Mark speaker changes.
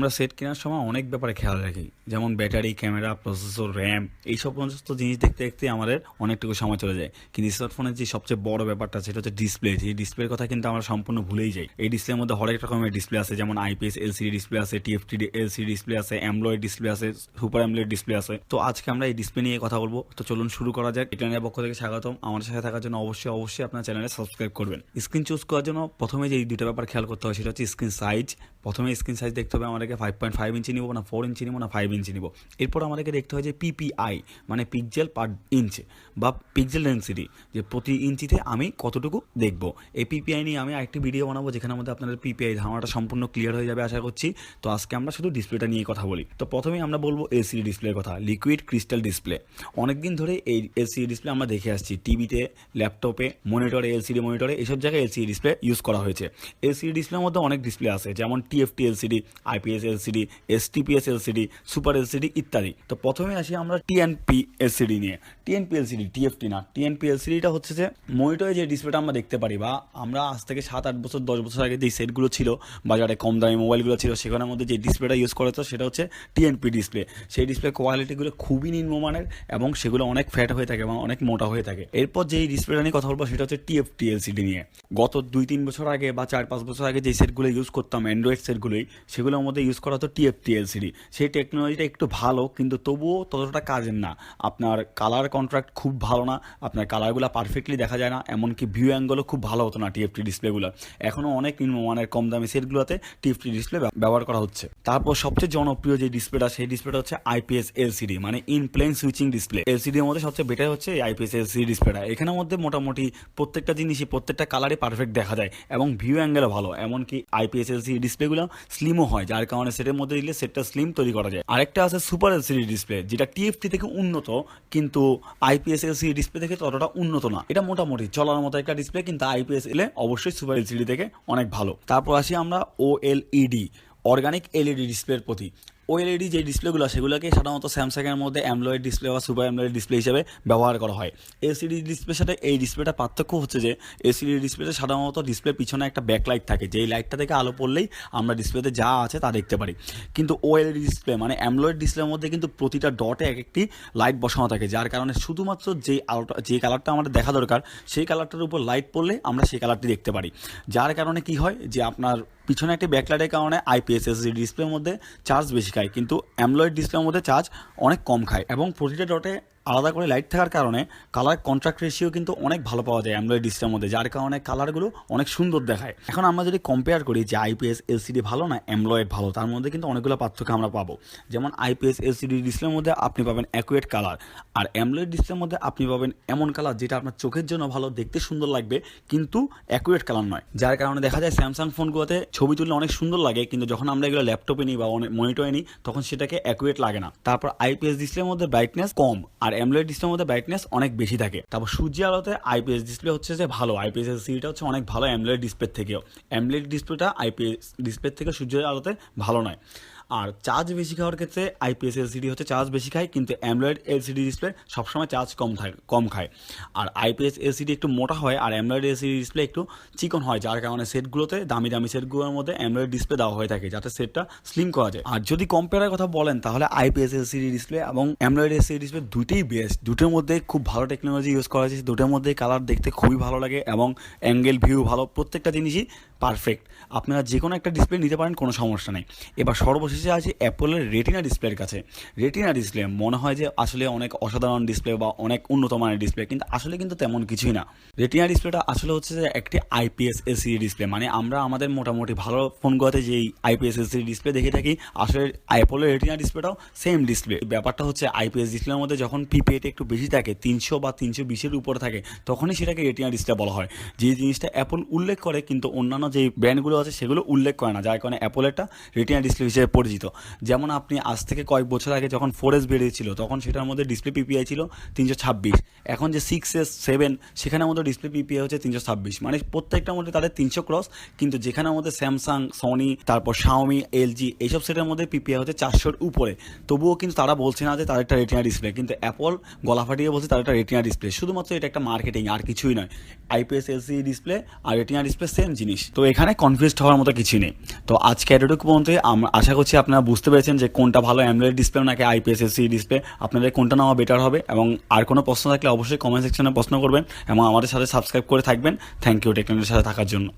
Speaker 1: আমরা সেট কেনার সময় অনেক ব্যাপারে খেয়াল রাখি। যেমন ব্যাটারি ক্যামেরা প্রসেসর র্যাম এইসব সমস্ত জিনিস দেখতে দেখতে আমাদের অনেকটুকু সময় চলে যায়। কিন্তু স্মার্টফোনের যে সবচেয়ে বড় ব্যাপারটা, সেটা হচ্ছে ডিসপ্লে এই ডিসপ্লের কথা কিন্তু আমরা সম্পূর্ণ ভুলেই যাই। এই ডিসপ্লের মধ্যে হরেক রকমের ডিসপ্লে আছে, যেমন আইপিএস এলসিডি ডিসপ্লে আছে টিএফটি এলসিডি ডিসপ্লে আছে অ্যামলয়েড ডিসপ্লে আছে সুপার অ্যামলয়েড ডিসপ্লে আছে। তো আজকে আমরা এই ডিসপ্লে নিয়ে কথা বলব। তো চলুন শুরু করা যাক। ইটানের পক্ষ থেকে স্বাগতম। আমার সাথে থাকার জন্য অবশ্যই অবশ্যই আপনার চ্যানেলে সাবস্ক্রাইব করবেন। স্ক্রিন চুজ করার জন্য প্রথমে যে দুটো ব্যাপার খেয়াল করতে হয় সেটা হচ্ছে স্ক্রিন সাইজ প্রথমে স্ক্রিন সাইজ দেখতে হবে আমাদেরকে ফাইভ পয়েন্ট ফাইভ ইঞ্চি নিব না ফোর ইঞ্চি নিব না ফাইভ ইঞ্চি নিব। এরপর আমাদেরকে দেখতে হয় যে পিপিআই মানে পিকজেল পার ইঞ্চ বা পিকজেল ডেন্সিটি যে প্রতি ইঞ্চিতে আমি কতটুকু দেখব। এই পিপিআই নিয়ে আমি আরেকটি ভিডিও বানাবো, যেখানে মধ্যে আপনাদের পিপিআই ধারণাটা সম্পূর্ণ ক্লিয়ার হয়ে যাবে, আশা করছি। তো আজকে আমরা শুধু ডিসপ্লেটা নিয়ে কথা বলি। তো প্রথমেই আমরা বলব এলসিডি ডিসপ্লের কথা লিকুইড ক্রিস্টাল ডিসপ্লে অনেকদিন ধরে এই এলসিডি ডিসপ্লে আমরা দেখে আসছি টিভিতে ল্যাপটপে মনিটরে এলসিডি মনিটরে এইসব জায়গায় এলসিডি ডিসপ্লে ইউজ করা হয়েছে। এলসিডি ডিসপ্লের মধ্যে অনেক ডিসপ্লে আছে, যেমন TFT LCD IPS LCD STPS LCD super LCD ইত্যাদি। তো প্রথমে আসি আমরা টিএনপি এলসিডি নিয়ে। টিএনপি এলসিডি টিএফটি না। টিএনপি এলসিডিটা হচ্ছে যে, মনিটরে যে ডিসপ্লেটা আমরা দেখতে পারি বা আমরা আজ থেকে সাত, আট বছর, দশ বছর আগে যে সেটগুলো ছিল, বাজারে কম দামি মোবাইলগুলো ছিল, সেখানের মধ্যে যে ডিসপ্লেটা ইউজ করা সেটা হচ্ছে টিএনপি ডিসপ্লে সেই ডিসপ্লে কোয়ালিটিগুলো খুবই নিম্নমানের এবং সেগুলো অনেক ফ্যাট হয়ে থাকে এবং অনেক মোটা হয়ে থাকে। এরপর যেই ডিসপ্লেটা নিয়ে কথা বলব, সেটা হচ্ছে টিএফটি এলসিডি নিয়ে। গত দুই, তিন বছর আগে বা চার, পাঁচ বছর আগে যে সেটগুলো ইউজ করতাম অ্যান্ড্রয়েড সেটগুলোই সেগুলোর মধ্যে ইউজ করা হতো টিএফটি এলসিডি সেই টেকনোলজিটা একটু ভালো, কিন্তু তবুও ততটা কাজের না। আপনার কালার কন্ট্রাক্ট খুব ভালো না, আপনার কালারগুলো পারফেক্টলি দেখা যায় না, এমনকি ভিউ অ্যাঙ্গেলও খুব ভালো হতো না টিএফটি ডিসপ্লেগুলো এখনও অনেক নিম্নমানের কম দামি সেটগুলোতে টিএফটি ডিসপ্লে ব্যবহার করা হচ্ছে। তারপর সবচেয়ে জনপ্রিয় যে ডিসপ্লেটা সেই ডিসপ্লেটা হচ্ছে আইপিএস এলসিডি মানে ইন প্লেন সুইচিং ডিসপ্লে এলসিডির মধ্যে সবচেয়ে বেটার হচ্ছে আইপিএস এলসিডি ডিসপ্লেটা এখানের মধ্যে মোটামুটি প্রত্যেকটা জিনিসই, প্রত্যেকটা কালারে পারফেক্ট দেখা যায়, এবং ভিউ অ্যাঙ্গেলও ভালো। এমনকি আইপিএস এলসিডি ডিসপ্লেগুলো স্লিমও হয়, যার কারণে সেটের মধ্যে দিলে সেটটা স্লিম তৈরি করা যায়। আরেকটা আছে সুপার এলসিডি ডিসপ্লে যেটা টিএফটি থেকে উন্নত, কিন্তু আইপিএস এলসিডি ডিসপ্লে থেকে ততটা উন্নত না। এটা মোটামুটি চলার মতো একটা ডিসপ্লে কিন্তু আইপিএস এলে অবশ্যই সুপার এলসিডি থেকে অনেক ভালো। তারপর আসি আমরা ওএলইডি অর্গানিক এলইডি ডিসপ্লের প্রতি। ওএলইডি যে ডিসপ্লেগুলো সেগুলোকে সাধারণত স্যামসাংয়ের মধ্যে অ্যামলয়েড ডিসপ্লে বা সুপার অ্যামলয়েড ডিসপ্লে হিসেবে ব্যবহার করা হয়। এলসিডি ডিসপ্লের সাথে এই ডিসপ্লেটার পার্থক্য হচ্ছে যে এলসিডি ডিসপ্লেতে সাধারণত ডিসপ্লের পিছনে একটা ব্যাকলাইট থাকে, যেই লাইটটা থেকে আলো পড়লেই আমরা ডিসপ্লেতে যা আছে তা দেখতে পারি। কিন্তু ওএলইডি ডিসপ্লে মানে অ্যামলয়েড ডিসপ্লের মধ্যে কিন্তু প্রতিটা ডটে এক একটি লাইট বসানো থাকে, যার কারণে শুধুমাত্র যেই আলোটা, যে কালারটা আমাদের দেখা দরকার, সেই কালারটার উপর লাইট পড়লে আমরা সেই কালারটি দেখতে পারি। যার কারণে কি হয় যে, আপনার পিছনে একটি ব্যাকলাইটের কারণে আইপিএস এসডি ডিসপ্লের মধ্যে চার্জ বেশি খায়, কিন্তু অ্যামলয়েড ডিসপ্লের মধ্যে চার্জ অনেক কম খায় এবং প্রতিটা ডটে আলাদা করে লাইট থাকার কারণে কালার কন্ট্রাক্ট রেশিও কিন্তু অনেক ভালো পাওয়া যায় অ্যামলয়েড ডিসপ্লের মধ্যে, যার কারণে কালারগুলো অনেক সুন্দর দেখায়। এখন আমরা যদি কম্পেয়ার করি যে আইপিএস এলসিডি ভালো না অ্যামলয়েড ভালো, তার মধ্যে কিন্তু অনেকগুলো পার্থক্য আমরা পাবো। যেমন আইপিএস এলসিডি ডিসপ্লের মধ্যে আপনি পাবেন অ্যাকুয়েট কালার আর অ্যামলয়েড ডিসপ্লের মধ্যে আপনি পাবেন এমন কালার যেটা আপনার চোখের জন্য ভালো, দেখতে সুন্দর লাগবে, কিন্তু অ্যাকুয়েট কালার নয়। যার কারণে দেখা যায় স্যামসাং ফোনগুলোতে ছবি তুললে অনেক সুন্দর লাগে, কিন্তু যখন আমরা এগুলো ল্যাপটপে নিই বা মনিটরে নিই, তখন সেটাকে অ্যাকুয়েট লাগে না। তারপর আইপিএস ডিসপ্লের মধ্যে ব্রাইটনেস কম, আর অ্যামলয়েড ডিসপ্লের মধ্যে ব্রাইটনেস অনেক বেশি থাকে। তারপর সূর্যের আলোতে আইপিএস ডিসপ্লে হচ্ছে যে ভালো। আইপিএস সিটা হচ্ছে অনেক ভালো অ্যামলয়েড ডিসপ্লের থেকেও। অ্যামলয়েড ডিসপ্লেটা আইপিএস ডিসপ্লের থেকে সূর্যের আলোতে ভালো নয়। আর চার্জ বেশি খাওয়ার ক্ষেত্রে আইপিএস এলসিডি হচ্ছে চার্জ বেশি খায়, কিন্তু অ্যামলয়েড এলসিডি ডিসপ্লে সবসময় চার্জ কম থাকে কম খায়। আর আইপিএস এলসিডি একটু মোটা হয় আর অ্যামলয়েড এলসিডি ডিসপ্লে একটু চিকন হয়, যার কারণে সেটগুলোতে, দামি দামি সেটগুলোর মধ্যে অ্যামলয়েড ডিসপ্লে দেওয়া হয়ে থাকে, যাতে সেটটা স্লিম করা যায়। আর যদি কম্পেয়ারের কথা বলেন, তাহলে আইপিএস এলসিডি ডিসপ্লে এবং অ্যামলয়েড এলসিডি ডিসপ্লে দুটোই বেস্ট। দুটোর মধ্যে খুব ভালো টেকনোলজি ইউজ করা হয়েছে। দুটোর মধ্যে কালার দেখতে খুবই ভালো লাগে এবং অ্যাঙ্গেল ভিউ ভালো। প্রত্যেকটা জিনিসই পারফেক্ট আপনারা যে কোনো একটা ডিসপ্লে নিতে পারেন, কোনো সমস্যা নেই। এবার সর্বশেষে আছে অ্যাপলের রেটিনা ডিসপ্লের কাছে। রেটিনা ডিসপ্লে মনে হয় যে আসলে অনেক অসাধারণ ডিসপ্লে বা অনেক উন্নত মানের ডিসপ্লে কিন্তু আসলে কিন্তু তেমন কিছুই না। রেটিনা ডিসপ্লেটা আসলে হচ্ছে যে একটি আইপিএস এলসিডি ডিসপ্লে মানে আমরা আমাদের মোটামুটি ভালো ফোনগুলোতে যেই আইপিএস এলসিডি ডিসপ্লে দেখে থাকি, আসলে অ্যাপলের রেটিনা ডিসপ্লেটাও সেম ডিসপ্লে ব্যাপারটা হচ্ছে আইপিএস ডিসপ্লের মধ্যে যখন পিপিএটা একটু বেশি থাকে, তিনশো বা তিনশো বিশের উপরে থাকে, তখনই সেটাকে রেটিনা ডিসপ্লে বলা হয়। যে জিনিসটা অ্যাপল উল্লেখ করে, কিন্তু অন্যান্য যে ব্র্যান্ডগুলো আছে, সেগুলো উল্লেখ করে না, যার কারণে অ্যাপলেরটা রেটিনা ডিসপ্লে হিসেবে পরিচিত। যেমন আপনি আজ থেকে কয়েক বছর আগে যখন ফোর এস বেরিয়েছিল, তখন সেটার মধ্যে ডিসপ্লে পিপিআই ছিল তিনশো ছাব্বিশ। এখন যে সিক্স এস সেভেন সেখানের মধ্যে ডিসপ্লে পিপিআই হচ্ছে তিনশো ছাব্বিশ। মানে প্রত্যেকটার মধ্যে তাদের তিনশো ক্রস কিন্তু যেখানের মধ্যে স্যামসাং সনি তারপর শাওমি এলজি এইসব সেটের মধ্যে পিপিআই হচ্ছে চারশোর উপরে। তবুও কিন্তু তারা বলছে না যে তাদের একটা রেটিনা ডিসপ্লে কিন্তু অ্যাপল গলা ফাটিয়ে বলছে তাদের একটা রেটিনা ডিসপ্লে শুধুমাত্র এটা একটা মার্কেটিং আর কিছুই নয়। আইপিএস এলসি ডিসপ্লে আর রেটিনা ডিসপ্লে সেম জিনিস। তো এখানে কনফিউজড হওয়ার মতো কিছুই নেই। তো আজকে এতটুকু পর্যন্ত আমরা আশা করছি আপনারা বুঝতে পেরেছেন যে কোনটা ভালো অ্যামোলেড ডিসপ্লে নাকি আইপিএস এলসি ডিসপ্লে আপনাদের কোনটা নেওয়া বেটার হবে এবং আর কোনো প্রশ্ন থাকলে অবশ্যই কমেন্ট সেকশনে প্রশ্ন করবেন এবং আমাদের সাথে সাবস্ক্রাইব করে থাকবেন। থ্যাংক ইউ টেকনোলজির সাথে থাকার জন্য।